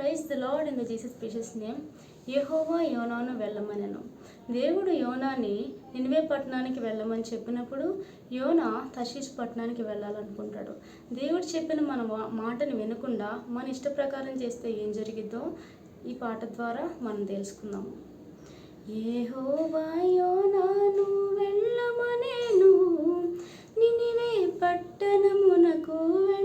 Praise the lord in the Jesus precious name యహోవా యోనాను వెళ్ళమనను. దేవుడు యోనాని నినివే పట్టణానికి వెళ్ళమని చెప్పినప్పుడు యోనా తషీష్ పట్టణానికి వెళ్ళాలనుకుంటాడు. దేవుడు చెప్పిన మన మాటను మాటని వినకుండా మన ఇష్ట ప్రకారం చేస్తే ఏం జరిగిద్దో ఈ పాట ద్వారా మనం తెలుసుకుందాము యెహోవా యోనాను వెళ్ళమనేను. నినివే పట్టణమునకు వెళ్ళ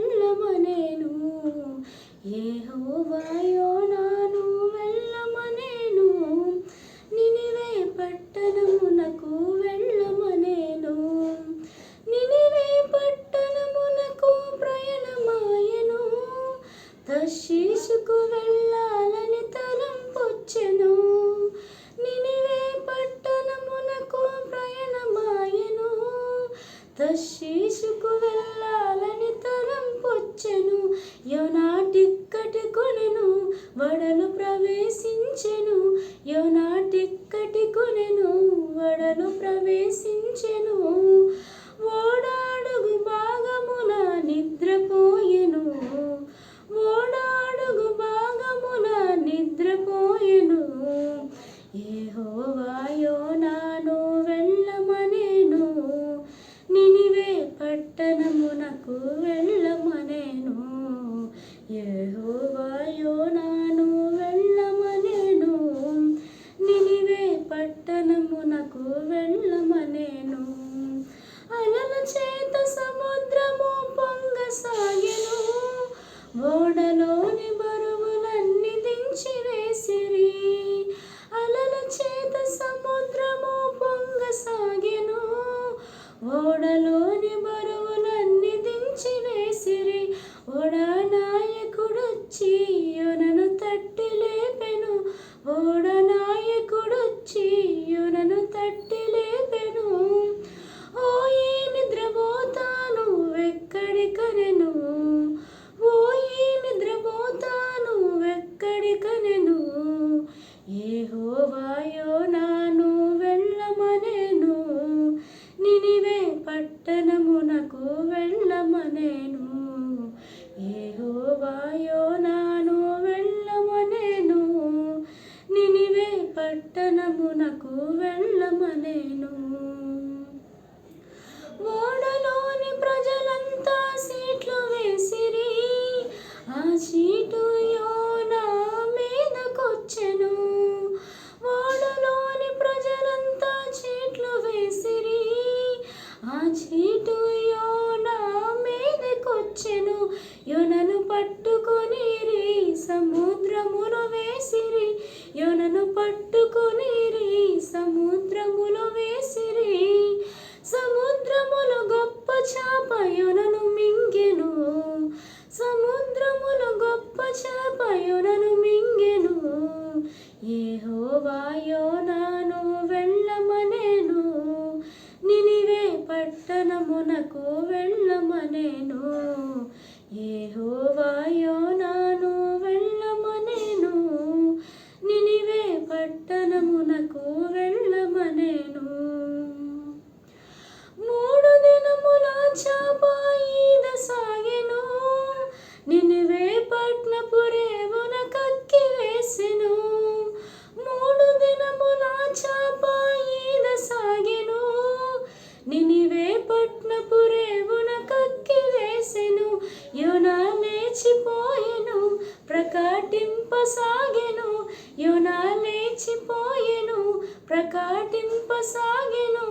ఏ హోవాయో నాను వెళ్ళమనేను. నినివే పట్టణమునకు వెళ్ళమనేను. నినివే పట్టణమునకు ప్రయాణమాయను. తశీసుకు వెళ్ళాలని తలంపొచ్చెను. నినివే పట్టణమునకు ప్రయాణమాయను. తశీసుకు వెళ్ళాలని తలంపొచ్చెను యోనా టిక్కటి కొనెను వడలు ప్రవేశించెను. యోనాటిక్కటి కొనెను. వడలు ప్రవేశించెను. ఓడలోని బరువులన్నీ దించివేసిరి అలల చేత సముద్రము పొంగసాగెను. ఓడలోని బరువులన్నీ దించివేసిరి ఓడ నాయకుడొచ్చి యోనను తట్టి లేపెను. ఓడ నాయకుడొచ్చి యోనను తట్టి లేపెను. ఓ ఈ నిద్రపోతాను వెక్కడి కనెను ఓ ఈ నిద్రపోతాను వెక్కడి కనెను యహోవాయో నాను వెళ్ళమనేను. నినివే పట్టణమునకు వెళ్ళమనేను. యహోవాయో నాను వెళ్ళమనేను. నినివే పట్టణమునకు వెళ్ళ పట్టుకొనిరి సముద్రములో వేసిరి. సముద్రములో గొప్ప చాప మింగెను. సముద్రములో గొప్ప చాప యోనను మింగెను. యెహోవా యోనాను వెళ్ళమనేను. నినివే పట్టణమునకు వెళ్ళమనేను. యెహోవా యోనాను ప్రకటింపసాగెను యోనా లేచిపోయెను ప్రకాటింపసాగెను.